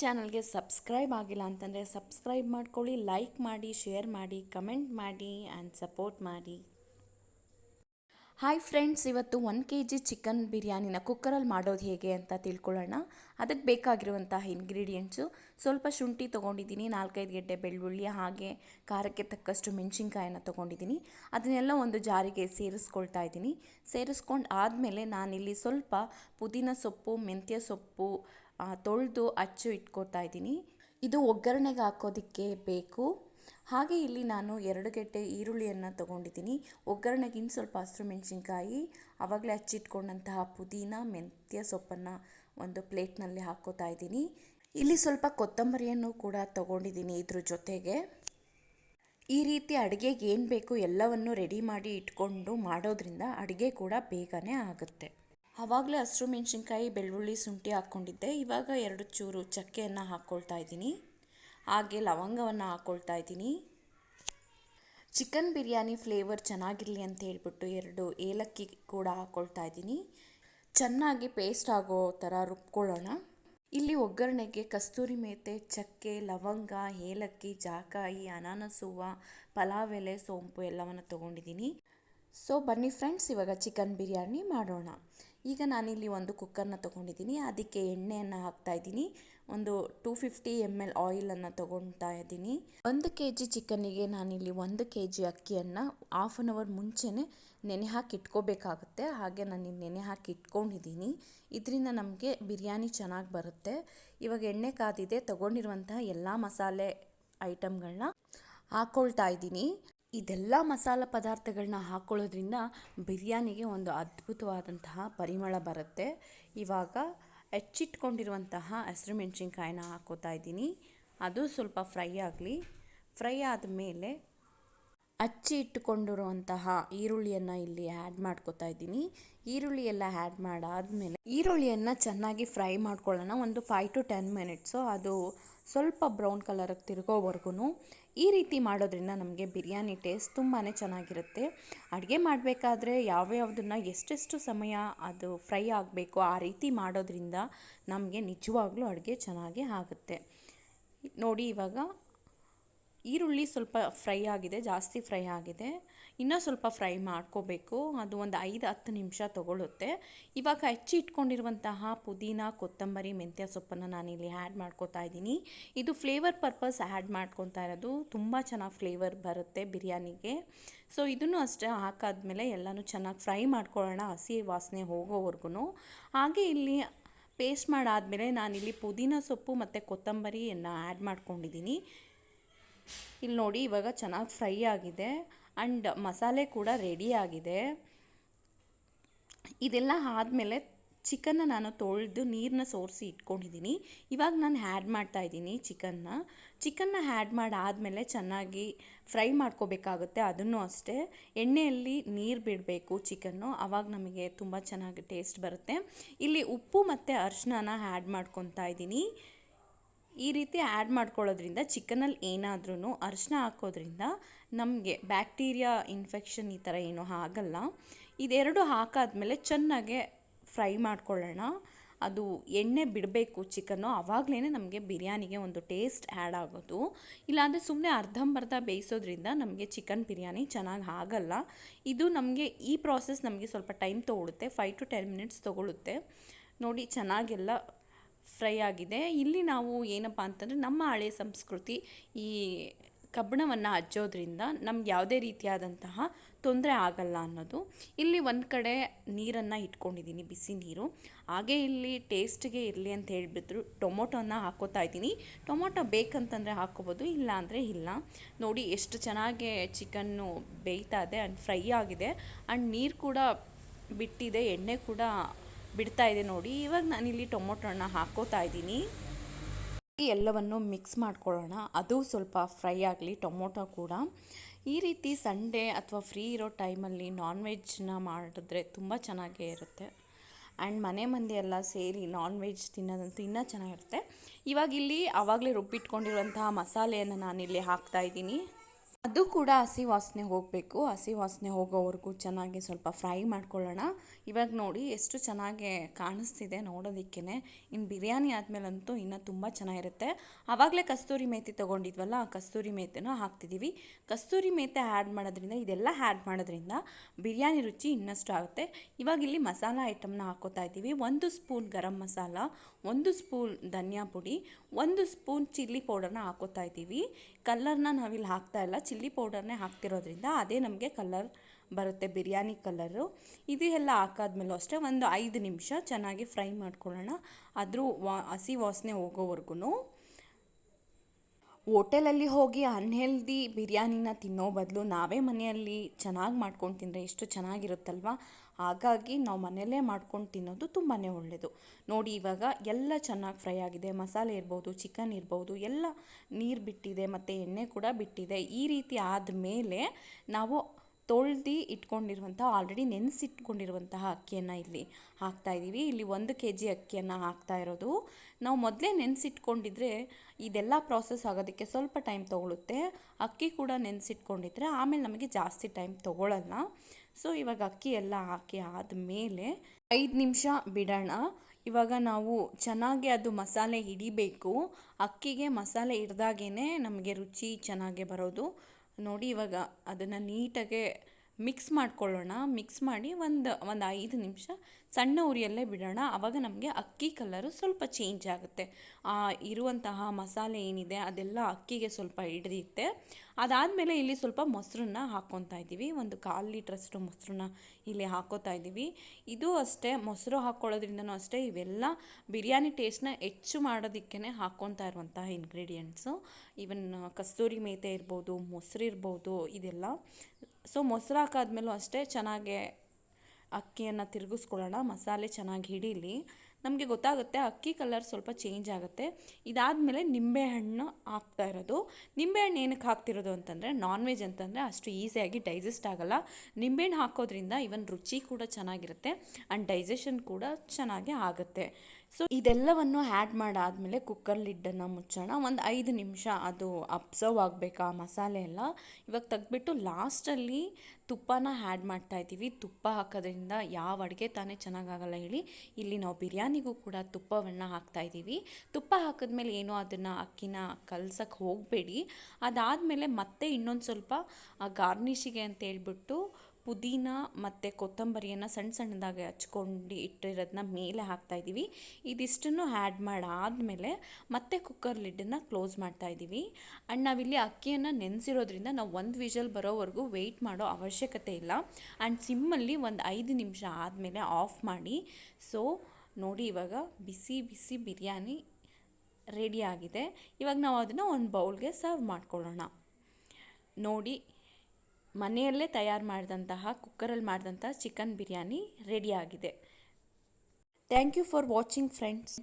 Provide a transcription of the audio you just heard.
ಚಾನಲ್ಗೆ ಸಬ್ಸ್ಕ್ರೈಬ್ ಆಗಿಲ್ಲ ಅಂತಂದರೆ ಸಬ್ಸ್ಕ್ರೈಬ್ ಮಾಡ್ಕೊಳ್ಳಿ ಲೈಕ್ ಮಾಡಿ ಶೇರ್ ಮಾಡಿ ಕಮೆಂಟ್ ಮಾಡಿ ಆ್ಯಂಡ್ ಸಪೋರ್ಟ್ ಮಾಡಿ. ಹಾಯ್ ಫ್ರೆಂಡ್ಸ್ ಇವತ್ತು ಒನ್ ಕೆ ಜಿ ಚಿಕನ್ ಬಿರಿಯಾನಿನ ಕುಕ್ಕರಲ್ಲಿ ಮಾಡೋದು ಹೇಗೆ ಅಂತ ತಿಳ್ಕೊಳ್ಳೋಣ. ಅದಕ್ಕೆ ಬೇಕಾಗಿರುವಂತಹ ಇಂಗ್ರೀಡಿಯೆಂಟ್ಸು ಸ್ವಲ್ಪ ಶುಂಠಿ ತೊಗೊಂಡಿದ್ದೀನಿ, ನಾಲ್ಕೈದು ಗೆಡ್ಡೆ ಬೆಳ್ಳುಳ್ಳಿ, ಹಾಗೆ ಖಾರಕ್ಕೆ ತಕ್ಕಷ್ಟು ಮೆಣಸಿನ್ಕಾಯಿನ ತೊಗೊಂಡಿದ್ದೀನಿ. ಅದನ್ನೆಲ್ಲ ಒಂದು ಜಾರಿಗೆ ಸೇರಿಸ್ಕೊಳ್ತಾ ಇದ್ದೀನಿ. ಸೇರಿಸ್ಕೊಂಡು ಆದಮೇಲೆ ನಾನಿಲ್ಲಿ ಸ್ವಲ್ಪ ಪುದೀನ ಸೊಪ್ಪು, ಮೆಂತ್ಯ ಸೊಪ್ಪು ತೊಳೆದು ಅಚ್ಚು ಇಟ್ಕೊತಾ ಇದ್ದೀನಿ. ಇದು ಒಗ್ಗರಣೆಗೆ ಹಾಕೋದಕ್ಕೆ ಬೇಕು. ಹಾಗೆ ಇಲ್ಲಿ ನಾನು ಎರಡು ಗೆಡ್ಡೆ ಈರುಳ್ಳಿಯನ್ನು ತೊಗೊಂಡಿದ್ದೀನಿ. ಇನ್ನು ಸ್ವಲ್ಪ ಹಸಿರು ಮೆಣಸಿನ್ಕಾಯಿ ಆವಾಗಲೇ ಹಚ್ಚಿಟ್ಕೊಂಡಂತಹ ಪುದೀನ, ಮೆಂತ್ಯ ಸೊಪ್ಪನ್ನು ಒಂದು ಪ್ಲೇಟ್ನಲ್ಲಿ ಹಾಕೋತಾ ಇದ್ದೀನಿ. ಇಲ್ಲಿ ಸ್ವಲ್ಪ ಕೊತ್ತಂಬರಿಯನ್ನು ಕೂಡ ತೊಗೊಂಡಿದ್ದೀನಿ ಇದ್ರ ಜೊತೆಗೆ. ಈ ರೀತಿ ಅಡುಗೆಗೆ ಏನು ಬೇಕು ಎಲ್ಲವನ್ನು ರೆಡಿ ಮಾಡಿ ಇಟ್ಕೊಂಡು ಮಾಡೋದ್ರಿಂದ ಅಡುಗೆ ಕೂಡ ಬೇಗನೆ ಆಗುತ್ತೆ. ಆವಾಗಲೇ ಹಸಿರು ಮೆಣಸಿನ್ಕಾಯಿ ಬೆಳ್ಳುಳ್ಳಿ ಶುಂಠಿ ಹಾಕ್ಕೊಂಡಿದ್ದೆ. ಇವಾಗ ಎರಡು ಚೂರು ಚಕ್ಕೆಯನ್ನು ಹಾಕ್ಕೊಳ್ತಾ ಇದ್ದೀನಿ. ಹಾಗೆ ಲವಂಗವನ್ನು ಹಾಕ್ಕೊಳ್ತಾ ಇದ್ದೀನಿ. ಚಿಕನ್ ಬಿರಿಯಾನಿ ಫ್ಲೇವರ್ ಚೆನ್ನಾಗಿರಲಿ ಅಂತ ಹೇಳ್ಬಿಟ್ಟು ಎರಡು ಏಲಕ್ಕಿ ಕೂಡ ಹಾಕ್ಕೊಳ್ತಾ ಇದ್ದೀನಿ. ಚೆನ್ನಾಗಿ ಪೇಸ್ಟ್ ಆಗೋ ಥರ ರುಬ್ಕೊಳ್ಳೋಣ. ಇಲ್ಲಿ ಒಗ್ಗರಣೆಗೆ ಕಸ್ತೂರಿ ಮೇತೆ, ಚಕ್ಕೆ, ಲವಂಗ, ಏಲಕ್ಕಿ, ಜಾಕಾಯಿ, ಅನಾನಸ್, ಹೂವು, ಪಲಾವ್ ಎಲೆ, ಸೋಂಪು ಎಲ್ಲವನ್ನು ತೊಗೊಂಡಿದ್ದೀನಿ. ಸೊ ಬನ್ನಿ ಫ್ರೆಂಡ್ಸ್, ಇವಾಗ ಚಿಕನ್ ಬಿರಿಯಾನಿ ಮಾಡೋಣ. ಈಗ ನಾನಿಲ್ಲಿ ಒಂದು ಕುಕ್ಕರ್ನ ತೊಗೊಂಡಿದ್ದೀನಿ. ಅದಕ್ಕೆ ಎಣ್ಣೆಯನ್ನು ಹಾಕ್ತಾ ಇದ್ದೀನಿ. ಒಂದು ಟೂ ಫಿಫ್ಟಿ ಎಂ ಎಲ್ ಆಯಿಲನ್ನು ತೊಗೊಳ್ತಾ ಇದ್ದೀನಿ. ಒಂದು ಕೆ ಜಿ ಚಿಕನ್ನಿಗೆ ನಾನಿಲ್ಲಿ ಒಂದು ಕೆ ಜಿ ಅಕ್ಕಿಯನ್ನು ಹಾಫ್ ಆನ್ ಅವರ್ ಮುಂಚೆನೇ ನೆನೆ ಹಾಕಿ ಇಟ್ಕೋಬೇಕಾಗುತ್ತೆ. ಹಾಗೆ ನಾನು ನೆನೆ ಹಾಕಿ ಇಟ್ಕೊಂಡಿದ್ದೀನಿ. ಇದರಿಂದ ನಮಗೆ ಬಿರಿಯಾನಿ ಚೆನ್ನಾಗಿ ಬರುತ್ತೆ. ಇವಾಗ ಎಣ್ಣೆ ಕಾದಿದೆ. ತೊಗೊಂಡಿರುವಂತಹ ಎಲ್ಲ ಮಸಾಲೆ ಐಟಮ್ಗಳನ್ನ ಹಾಕ್ಕೊಳ್ತಾ ಇದ್ದೀನಿ. ಇದೆಲ್ಲ ಮಸಾಲೆ ಪದಾರ್ಥಗಳನ್ನ ಹಾಕ್ಕೊಳ್ಳೋದ್ರಿಂದ ಬಿರಿಯಾನಿಗೆ ಒಂದು ಅದ್ಭುತವಾದಂತಹ ಪರಿಮಳ ಬರುತ್ತೆ. ಇವಾಗ ಹೆಚ್ಚಿಟ್ಕೊಂಡಿರುವಂತಹ ಹಸಿರು ಮೆಣಸಿನ್ಕಾಯಿನ ಹಾಕೋತಾ ಇದ್ದೀನಿ. ಅದು ಸ್ವಲ್ಪ ಫ್ರೈ ಆಗಲಿ. ಫ್ರೈ ಆದಮೇಲೆ ಹಚ್ಚಿ ಇಟ್ಟುಕೊಂಡಿರುವಂತಹ ಈರುಳ್ಳಿಯನ್ನು ಇಲ್ಲಿ ಆ್ಯಡ್ ಮಾಡ್ಕೋತಾ ಇದ್ದೀನಿ. ಈರುಳ್ಳಿ ಎಲ್ಲ ಆ್ಯಡ್ ಮಾಡಾದಮೇಲೆ ಈರುಳ್ಳಿಯನ್ನು ಚೆನ್ನಾಗಿ ಫ್ರೈ ಮಾಡ್ಕೊಳ್ಳೋಣ. ಒಂದು ಫೈವ್ ಟು ಟೆನ್ ಮಿನಿಟ್ಸು ಅದು ಸ್ವಲ್ಪ ಬ್ರೌನ್ ಕಲರಿಗೆ ತಿರುಗೋವರೆಗೂ ಈ ರೀತಿ ಮಾಡೋದ್ರಿಂದ ನಮಗೆ ಬಿರಿಯಾನಿ ಟೇಸ್ಟ್ ತುಂಬಾ ಚೆನ್ನಾಗಿರುತ್ತೆ. ಅಡುಗೆ ಮಾಡಬೇಕಾದ್ರೆ ಯಾವ್ಯಾವುದನ್ನು ಎಷ್ಟೆಷ್ಟು ಸಮಯ ಅದು ಫ್ರೈ ಆಗಬೇಕು ಆ ರೀತಿ ಮಾಡೋದ್ರಿಂದ ನಮಗೆ ನಿಜವಾಗ್ಲೂ ಅಡುಗೆ ಚೆನ್ನಾಗಿ ಆಗುತ್ತೆ. ನೋಡಿ ಇವಾಗ ಈರುಳ್ಳಿ ಸ್ವಲ್ಪ ಫ್ರೈ ಆಗಿದೆ, ಜಾಸ್ತಿ ಫ್ರೈ ಆಗಿದೆ. ಇನ್ನೂ ಸ್ವಲ್ಪ ಫ್ರೈ ಮಾಡ್ಕೋಬೇಕು. ಅದು ಒಂದು ಐದು, ಹತ್ತು ನಿಮಿಷ ತೊಗೊಳುತ್ತೆ. ಇವಾಗ ಹೆಚ್ಚಿ ಇಟ್ಕೊಂಡಿರುವಂತಹ ಪುದೀನ, ಕೊತ್ತಂಬರಿ, ಮೆಂತ್ಯ ಸೊಪ್ಪನ್ನು ನಾನಿಲ್ಲಿ ಆ್ಯಡ್ ಮಾಡ್ಕೋತಾ ಇದ್ದೀನಿ. ಇದು ಫ್ಲೇವರ್ ಪರ್ಪಸ್ ಆ್ಯಡ್ ಮಾಡ್ಕೊತಾ ಇರೋದು. ತುಂಬ ಚೆನ್ನಾಗಿ ಫ್ಲೇವರ್ ಬರುತ್ತೆ ಬಿರಿಯಾನಿಗೆ. ಸೊ ಇದನ್ನು ಅಷ್ಟೇ ಹಾಕಾದ್ಮೇಲೆ ಎಲ್ಲನೂ ಚೆನ್ನಾಗಿ ಫ್ರೈ ಮಾಡ್ಕೊಳ್ಳೋಣ. ಹಸಿ ವಾಸನೆ ಹೋಗೋವರೆಗೂ ಹಾಗೆ ಇಲ್ಲಿ ಪೇಸ್ಟ್ ಮಾಡಾದಮೇಲೆ ನಾನಿಲ್ಲಿ ಪುದೀನ ಸೊಪ್ಪು ಮತ್ತು ಕೊತ್ತಂಬರಿಯನ್ನು ಆ್ಯಡ್ ಮಾಡ್ಕೊಂಡಿದ್ದೀನಿ. ಇಲ್ಲಿ ನೋಡಿ ಇವಾಗ ಚೆನ್ನಾಗಿ ಫ್ರೈ ಆಗಿದೆ ಆ್ಯಂಡ್ ಮಸಾಲೆ ಕೂಡ ರೆಡಿ ಆಗಿದೆ. ಇದೆಲ್ಲ ಆದಮೇಲೆ ಚಿಕನ್ನ ನಾನು ತೊಳೆದು ನೀರನ್ನ ಸೋರಿಸಿ ಇಟ್ಕೊಂಡಿದ್ದೀನಿ ಇವಾಗ ನಾನು ಹ್ಯಾಡ್ ಮಾಡ್ತಾ ಇದ್ದೀನಿ ಚಿಕನ್ನ. ಚಿಕನ್ನ ಹ್ಯಾಡ್ ಮಾಡಾದಮೇಲೆ ಚೆನ್ನಾಗಿ ಫ್ರೈ ಮಾಡ್ಕೋಬೇಕಾಗುತ್ತೆ ಅದನ್ನು ಅಷ್ಟೇ. ಎಣ್ಣೆಯಲ್ಲಿ ನೀರು ಬಿಡಬೇಕು ಚಿಕನ್ನು ಆವಾಗ ನಮಗೆ ತುಂಬ ಚೆನ್ನಾಗಿ ಟೇಸ್ಟ್ ಬರುತ್ತೆ. ಇಲ್ಲಿ ಉಪ್ಪು ಮತ್ತು ಅರಿಶಿನ ಹ್ಯಾಡ್ ಮಾಡ್ಕೊತಾ ಇದ್ದೀನಿ ಈ ರೀತಿ ಆ್ಯಡ್ ಮಾಡ್ಕೊಳ್ಳೋದ್ರಿಂದ ಚಿಕನಲ್ಲಿ ಏನಾದ್ರೂ ಅರಿಶಿನ ಹಾಕೋದ್ರಿಂದ ನಮಗೆ ಬ್ಯಾಕ್ಟೀರಿಯಾ ಇನ್ಫೆಕ್ಷನ್ ಈ ಥರ ಏನೂ ಆಗಲ್ಲ. ಇದೆರಡು ಹಾಕಾದ್ಮೇಲೆ ಚೆನ್ನಾಗೆ ಫ್ರೈ ಮಾಡ್ಕೊಳ್ಳೋಣ. ಅದು ಎಣ್ಣೆ ಬಿಡಬೇಕು ಚಿಕನ್ನು ಆವಾಗಲೇ ನಮಗೆ ಬಿರಿಯಾನಿಗೆ ಒಂದು ಟೇಸ್ಟ್ ಆ್ಯಡ್ ಆಗೋದು. ಇಲ್ಲಾಂದರೆ ಸುಮ್ಮನೆ ಅರ್ಧಂಬರ್ಧ ಬೇಯಿಸೋದ್ರಿಂದ ನಮಗೆ ಚಿಕನ್ ಬಿರಿಯಾನಿ ಚೆನ್ನಾಗಿ ಆಗಲ್ಲ. ಇದು ನಮಗೆ ಈ ಪ್ರಾಸೆಸ್ ನಮಗೆ ಸ್ವಲ್ಪ ಟೈಮ್ ತೊಗೊಳುತ್ತೆ ಫೈವ್ ಟು ಟೆನ್ ಮಿನಿಟ್ಸ್ ತೊಗೊಳುತ್ತೆ. ನೋಡಿ, ಚೆನ್ನಾಗೆಲ್ಲ ಫ್ರೈ ಆಗಿದೆ. ಇಲ್ಲಿ ನಾವು ಏನಪ್ಪ ಅಂತಂದರೆ ನಮ್ಮ ಹಳೆ ಸಂಸ್ಕೃತಿ ಈ ಕಬ್ಬಣವನ್ನು ಹಚ್ಚೋದ್ರಿಂದ ನಮ್ಗೆ ಯಾವುದೇ ರೀತಿಯಾದಂತಹ ತೊಂದರೆ ಆಗಲ್ಲ ಅನ್ನೋದು. ಇಲ್ಲಿ ಒಂದು ಕಡೆ ನೀರನ್ನು ಇಟ್ಕೊಂಡಿದ್ದೀನಿ ಬಿಸಿ ನೀರು. ಹಾಗೆ ಇಲ್ಲಿ ಟೇಸ್ಟ್ಗೆ ಇರಲಿ ಅಂತ ಹೇಳಿಬಿಟ್ರು ಟೊಮೊಟೊನ ಹಾಕೋತಾ ಇದ್ದೀನಿ. ಟೊಮೊಟೊ ಬೇಕಂತಂದರೆ ಹಾಕೋಬೋದು ಇಲ್ಲ ಅಂದರೆ ಇಲ್ಲ. ನೋಡಿ ಎಷ್ಟು ಚೆನ್ನಾಗಿ ಚಿಕನ್ನು ಬೇಯ್ತಾ ಇದೆ ಆ್ಯಂಡ್ ಫ್ರೈ ಆಗಿದೆ. ಆ್ಯಂಡ್ ನೀರು ಕೂಡ ಬಿಟ್ಟಿದೆ, ಎಣ್ಣೆ ಕೂಡ ಬಿಡ್ತಾ ಇದೆ ನೋಡಿ. ಇವಾಗ ನಾನಿಲ್ಲಿ ಟೊಮೊಟೊನ ಹಾಕೋತಾ ಇದ್ದೀನಿ. ಎಲ್ಲವನ್ನು ಮಿಕ್ಸ್ ಮಾಡ್ಕೊಳ್ಳೋಣ. ಅದು ಸ್ವಲ್ಪ ಫ್ರೈ ಆಗಲಿ, ಟೊಮೊಟೊ ಕೂಡ. ಈ ರೀತಿ ಸಂಡೇ ಅಥವಾ ಫ್ರೀ ಇರೋ ಟೈಮಲ್ಲಿ ನಾನ್ ವೆಜ್ನ ಮಾಡಿದ್ರೆ ತುಂಬ ಚೆನ್ನಾಗೇ ಇರುತ್ತೆ. ಆ್ಯಂಡ್ ಮನೆ ಮಂದಿ ಎಲ್ಲ ಸೇರಿ ನಾನ್ ವೆಜ್ ತಿನ್ನೋದಂತೂ ಇನ್ನೂ ಚೆನ್ನಾಗಿರುತ್ತೆ. ಇವಾಗ ಇಲ್ಲಿ ಆವಾಗಲೇ ರುಬ್ಬಿಟ್ಕೊಂಡಿರುವಂತಹ ಮಸಾಲೆಯನ್ನು ನಾನಿಲ್ಲಿ ಹಾಕ್ತಾಯಿದ್ದೀನಿ ಅದು ಕೂಡ ಹಸಿ ವಾಸನೆ ಹೋಗಬೇಕು. ಹಸಿ ವಾಸನೆ ಹೋಗೋವರೆಗೂ ಚೆನ್ನಾಗಿ ಸ್ವಲ್ಪ ಫ್ರೈ ಮಾಡ್ಕೊಳ್ಳೋಣ. ಇವಾಗ ನೋಡಿ ಎಷ್ಟು ಚೆನ್ನಾಗಿ ಕಾಣಿಸ್ತಿದೆ ನೋಡೋದಕ್ಕೇ ಇನ್ನು ಬಿರಿಯಾನಿ ಆದಮೇಲಂತೂ ಇನ್ನೂ ತುಂಬ ಚೆನ್ನಾಗಿರುತ್ತೆ. ಆವಾಗಲೇ ಕಸ್ತೂರಿ ಮೇಥಿ ತೊಗೊಂಡಿದ್ವಲ್ಲ, ಆ ಕಸ್ತೂರಿ ಮೇತೆನೂ ಹಾಕ್ತಿದ್ದೀವಿ ಕಸ್ತೂರಿ ಮೇಥಿ ಆ್ಯಡ್ ಮಾಡೋದ್ರಿಂದ, ಇದೆಲ್ಲ ಆ್ಯಡ್ ಮಾಡೋದ್ರಿಂದ ಬಿರಿಯಾನಿ ರುಚಿ ಇನ್ನಷ್ಟು ಆಗುತ್ತೆ. ಇವಾಗ ಇಲ್ಲಿ ಮಸಾಲ ಐಟಮ್ನ ಹಾಕೋತಾ ಇದ್ದೀವಿ. ಒಂದು ಸ್ಪೂನ್ ಗರಂ ಮಸಾಲ, ಒಂದು ಸ್ಪೂನ್ ಧನಿಯಾ ಪುಡಿ, ಒಂದು ಸ್ಪೂನ್ ಚಿಲ್ಲಿ ಪೌಡರ್ನ ಹಾಕೋತಾ ಇದ್ದೀವಿ. ಕಲ್ಲರ್ನ ನಾವಿಲ್ಲಿ ಹಾಕ್ತಾ ಇಲ್ಲ. ಚಿಲ್ಲಿ ಪೌಡರ್ನೇ ಹಾಕ್ತಿರೋದ್ರಿಂದ ಅದೇ ನಮಗೆ ಕಲರ್ ಬರುತ್ತೆ, ಬಿರಿಯಾನಿ ಕಲರು. ಇದು ಎಲ್ಲ ಹಾಕಾದ್ಮೇಲೂ ಅಷ್ಟೇ ಒಂದು ಐದು ನಿಮಿಷ ಚೆನ್ನಾಗಿ ಫ್ರೈ ಮಾಡ್ಕೊಳ್ಳೋಣ. ಅದ್ರ ವಾ ಹಸಿ ವಾಸನೆ ಹೋಗೋವರೆಗೂ ಹೋಟೆಲಲ್ಲಿ ಹೋಗಿ ಅನ್ಹೆಲ್ದಿ ಬಿರಿಯಾನಿನ ತಿನ್ನೋ ಬದಲು ನಾವೇ ಮನೆಯಲ್ಲಿ ಚೆನ್ನಾಗಿ ಮಾಡ್ಕೊಂಡು ತಿಂದರೆ ಎಷ್ಟು ಚೆನ್ನಾಗಿರುತ್ತಲ್ವ? ಹಾಗಾಗಿ ನಾವು ಮನೆಯಲ್ಲೇ ಮಾಡ್ಕೊಂಡು ತಿನ್ನೋದು ತುಂಬಾ ಒಳ್ಳೆಯದು ನೋಡಿ, ಇವಾಗ ಎಲ್ಲ ಚೆನ್ನಾಗಿ ಫ್ರೈ ಆಗಿದೆ. ಮಸಾಲೆ ಇರ್ಬೋದು, ಚಿಕನ್ ಇರ್ಬೋದು, ಎಲ್ಲ ನೀರು ಬಿಟ್ಟಿದೆ, ಮತ್ತು ಎಣ್ಣೆ ಕೂಡ ಬಿಟ್ಟಿದೆ. ಈ ರೀತಿ ಆದಮೇಲೆ ನಾವು ತೊಳ್ದು ಇಟ್ಕೊಂಡಿರುವಂಥ ಆಲ್ರೆಡಿ ನೆನೆಸಿಟ್ಕೊಂಡಿರುವಂತಹ ಅಕ್ಕಿಯನ್ನು ಇಲ್ಲಿ ಹಾಕ್ತಾ ಇದ್ದೀವಿ ಇಲ್ಲಿ ಒಂದು ಕೆ ಜಿ ಅಕ್ಕಿಯನ್ನು ಹಾಕ್ತಾ ಇರೋದು. ನಾವು ಮೊದಲೇ ನೆನೆಸಿಟ್ಕೊಂಡಿದ್ರೆ ಇದೆಲ್ಲ ಪ್ರಾಸೆಸ್ ಆಗೋದಕ್ಕೆ ಸ್ವಲ್ಪ ಟೈಮ್ ತೊಗೊಳುತ್ತೆ. ಅಕ್ಕಿ ಕೂಡ ನೆನೆಸಿಟ್ಕೊಂಡಿದ್ರೆ ಆಮೇಲೆ ನಮಗೆ ಜಾಸ್ತಿ ಟೈಮ್ ತೊಗೊಳಲ್ಲ. ಸೊ ಇವಾಗ ಅಕ್ಕಿ ಎಲ್ಲ ಹಾಕಿ ಆದಮೇಲೆ ಐದು ನಿಮಿಷ ಬಿಡೋಣ. ಇವಾಗ ನಾವು ಚೆನ್ನಾಗಿ ಅದು ಮಸಾಲೆ ಹಿಡಿಬೇಕು. ಅಕ್ಕಿಗೆ ಮಸಾಲೆ ಹಿಡ್ದಾಗೇ ನಮಗೆ ರುಚಿ ಚೆನ್ನಾಗೆ ಬರೋದು. ನೋಡಿ ಇವಾಗ ಅದನ್ನು ನೀಟಾಗೆ ಮಿಕ್ಸ್ ಮಾಡ್ಕೊಳ್ಳೋಣ. ಮಿಕ್ಸ್ ಮಾಡಿ ಒಂದು ಒಂದು ಐದು ನಿಮಿಷ ಸಣ್ಣ ಉರಿಯಲ್ಲೇ ಬಿಡೋಣ. ಆವಾಗ ನಮಗೆ ಅಕ್ಕಿ ಕಲರು ಸ್ವಲ್ಪ ಚೇಂಜ್ ಆಗುತ್ತೆ. ಇರುವಂತಹ ಮಸಾಲೆ ಏನಿದೆ ಅದೆಲ್ಲ ಅಕ್ಕಿಗೆ ಸ್ವಲ್ಪ ಹಿಡಿದಿತ್ತೆ. ಅದಾದಮೇಲೆ ಇಲ್ಲಿ ಸ್ವಲ್ಪ ಮೊಸರನ್ನ ಹಾಕ್ಕೊತಾ ಇದ್ದೀವಿ. ಒಂದು ಕಾಲು ಲೀಟ್ರಷ್ಟು ಮೊಸರನ್ನ ಇಲ್ಲಿ ಹಾಕೋತಾ ಇದ್ದೀವಿ. ಇದು ಅಷ್ಟೇ, ಮೊಸರು ಹಾಕ್ಕೊಳ್ಳೋದ್ರಿಂದನೂ ಅಷ್ಟೇ ಇವೆಲ್ಲ ಬಿರಿಯಾನಿ ಟೇಸ್ಟ್ನ ಹೆಚ್ಚು ಮಾಡೋದಕ್ಕೇ ಹಾಕ್ಕೊತಾ ಇರುವಂತಹ ಇಂಗ್ರೀಡಿಯೆಂಟ್ಸು ಈವನ್ ಕಸ್ತೂರಿ ಮೇತೆ ಇರ್ಬೋದು, ಮೊಸರು ಇರ್ಬೋದು, ಇದೆಲ್ಲ ಸೊ ಮೊಸರು ಹಾಕಾದ್ಮೇಲೂ ಅಷ್ಟೇ ಚೆನ್ನಾಗೆ ಅಕ್ಕಿಯನ್ನು ತಿರುಗಿಸ್ಕೊಳ್ಳೋಣ. ಮಸಾಲೆ ಚೆನ್ನಾಗಿ ಹಿಡೀಲಿ. ನಮಗೆ ಗೊತ್ತಾಗುತ್ತೆ ಅಕ್ಕಿ ಕಲರ್ ಸ್ವಲ್ಪ ಚೇಂಜ್ ಆಗುತ್ತೆ. ಇದಾದಮೇಲೆ ನಿಂಬೆಹಣ್ಣು ಹಾಕ್ತಾ ಇರೋದು. ನಿಂಬೆಹಣ್ಣು ಏನಕ್ಕೆ ಹಾಕ್ತಿರೋದು ಅಂತಂದರೆ ನಾನ್ ವೆಜ್ ಅಂತಂದರೆ ಅಷ್ಟು ಈಸಿಯಾಗಿ ಡೈಜೆಸ್ಟ್ ಆಗೋಲ್ಲ. ನಿಂಬೆಹಣ್ಣು ಹಾಕೋದ್ರಿಂದ ಇವನ್ ರುಚಿ ಕೂಡ ಚೆನ್ನಾಗಿರುತ್ತೆ ಆ್ಯಂಡ್ ಡೈಜೆಷನ್ ಕೂಡ ಚೆನ್ನಾಗಿ ಆಗುತ್ತೆ. ಸೊ ಇದೆಲ್ಲವನ್ನು ಆ್ಯಡ್ ಮಾಡಾದಮೇಲೆ ಕುಕ್ಕರ್ ಲಿಡ್ಡನ್ನು ಮುಚ್ಚೋಣ. ಒಂದು ಐದು ನಿಮಿಷ ಅದು ಅಬ್ಸರ್ವ್ ಆಗಬೇಕು, ಮಸಾಲೆ ಎಲ್ಲ? ಇವಾಗ ತೆಗೆದ್ಬಿಟ್ಟು ಲಾಸ್ಟಲ್ಲಿ ತುಪ್ಪನ ಆ್ಯಡ್ ಮಾಡ್ತಾ ಇದ್ದೀವಿ. ತುಪ್ಪ ಹಾಕೋದ್ರಿಂದ ಯಾವ ಅಡುಗೆ ತಾನೇ ಚೆನ್ನಾಗಾಗಲ್ಲ ಹೇಳಿ. ಇಲ್ಲಿ ನಾವು ಬಿರಿಯಾನಿಗೂ ಕೂಡ ತುಪ್ಪವನ್ನು ಹಾಕ್ತಾ ಇದ್ದೀವಿ. ತುಪ್ಪ ಹಾಕಿದ್ಮೇಲೆ ಏನೋ ಅದನ್ನು ಅಕ್ಕಿನ ಕಲ್ಸಕ್ಕೆ ಹೋಗಬೇಡಿ. ಅದಾದಮೇಲೆ ಮತ್ತೆ ಇನ್ನೊಂದು ಸ್ವಲ್ಪ ಗಾರ್ನಿಷಿಗೆ ಅಂತ ಹೇಳ್ಬಿಟ್ಟು ಪುದೀನ ಮತ್ತು ಕೊತ್ತಂಬರಿಯನ್ನು ಸಣ್ಣ ಸಣ್ಣದಾಗಿ ಹಚ್ಕೊಂಡು ಇಟ್ಟಿರೋದನ್ನ ಮೇಲೆ ಹಾಕ್ತಾಯಿದ್ದೀವಿ ಇದಿಷ್ಟನ್ನು ಆ್ಯಡ್ ಮಾಡಾದಮೇಲೆ ಮತ್ತೆ ಕುಕ್ಕರ್ ಲಿಡ್ಡನ್ನು ಕ್ಲೋಸ್ ಮಾಡ್ತಾಯಿದ್ದೀವಿ ಆ್ಯಂಡ್ ನಾವಿಲ್ಲಿ ಅಕ್ಕಿಯನ್ನು ನೆನೆಸಿರೋದ್ರಿಂದ ನಾವು ಒಂದು ವಿಷಲ್ ಬರೋವರೆಗೂ ವೆಯ್ಟ್ ಮಾಡೋ ಅವಶ್ಯಕತೆ ಇಲ್ಲ. ಆ್ಯಂಡ್ ಸಿಮ್ಮಲ್ಲಿ ಒಂದು ಐದು ನಿಮಿಷ ಆದಮೇಲೆ ಆಫ್ ಮಾಡಿ. ಸೊ ನೋಡಿ ಇವಾಗ ಬಿಸಿ ಬಿಸಿ ಬಿರಿಯಾನಿ ರೆಡಿ ಆಗಿದೆ. ಇವಾಗ ನಾವು ಅದನ್ನು ಒಂದು ಬೌಲ್ಗೆ ಸರ್ವ್ ಮಾಡ್ಕೊಳ್ಳೋಣ. ನೋಡಿ, ಮನೆಯಲ್ಲೇ ತಯಾರು ಮಾಡಿದಂತಹ ಕುಕ್ಕರಲ್ಲಿ ಮಾಡಿದಂತಹ ಚಿಕನ್ ಬಿರಿಯಾನಿ ರೆಡಿಯಾಗಿದೆ thank you for watching friends